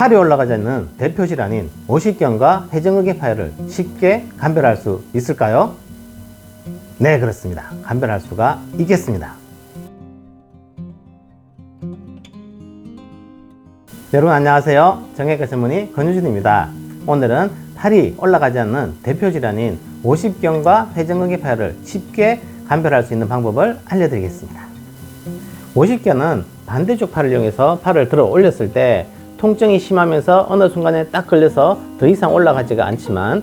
팔이 올라가지 않는 대표 질환인 오십견과 회전근개 파열을 쉽게 감별할 수 있을까요? 네, 그렇습니다. 감별할 수가 있겠습니다. 여러분 안녕하세요. 정형외과 전문의 권유진입니다. 오늘은 팔이 올라가지 않는 대표 질환인 오십견과 회전근개 파열을 쉽게 감별할 수 있는 방법을 알려드리겠습니다. 오십견은 반대쪽 팔을 이용해서 팔을 들어 올렸을 때 통증이 심하면서 어느 순간에 딱 걸려서 더 이상 올라가지가 않지만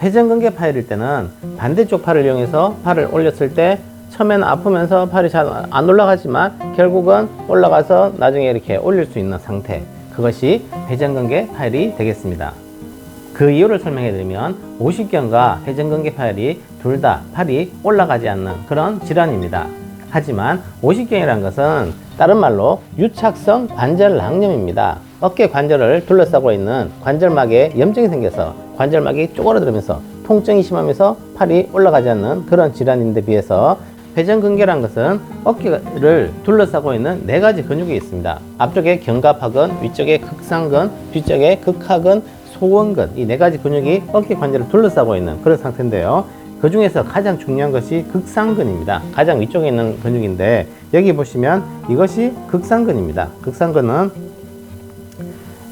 회전근개 파열일 때는 반대쪽 팔을 이용해서 팔을 올렸을 때 처음에는 아프면서 팔이 잘 안 올라가지만 결국은 올라가서 나중에 이렇게 올릴 수 있는 상태 그것이 회전근개 파열이 되겠습니다. 그 이유를 설명해 드리면 오십견과 회전근개 파열이 둘 다 팔이 올라가지 않는 그런 질환입니다. 하지만 오십견이라는 것은 다른 말로 유착성 관절 낭염입니다. 어깨 관절을 둘러싸고 있는 관절막에 염증이 생겨서 관절막이 쪼그라들면서 통증이 심하면서 팔이 올라가지 않는 그런 질환인데 비해서 회전근개란 것은 어깨를 둘러싸고 있는 네 가지 근육이 있습니다. 앞쪽에 견갑하근, 위쪽에 극상근, 뒤쪽에 극하근, 소원근 이 네 가지 근육이 어깨 관절을 둘러싸고 있는 그런 상태인데요. 그 중에서 가장 중요한 것이 극상근입니다. 가장 위쪽에 있는 근육인데 여기 보시면 이것이 극상근입니다. 극상근은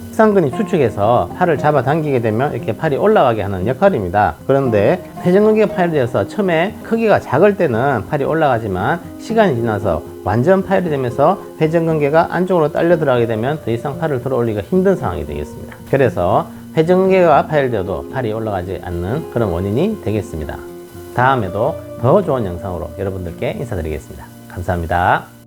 극상근이 수축해서 팔을 잡아당기게 되면 이렇게 팔이 올라가게 하는 역할입니다. 그런데 회전근개가 파열되어서 처음에 크기가 작을 때는 팔이 올라가지만 시간이 지나서 완전 파열이 되면서 회전근개가 안쪽으로 딸려 들어가게 되면 더 이상 팔을 들어 올리기가 힘든 상황이 되겠습니다. 그래서 회전근개가 파열되어도 팔이 올라가지 않는 그런 원인이 되겠습니다. 다음에도 더 좋은 영상으로 여러분들께 인사드리겠습니다. 감사합니다.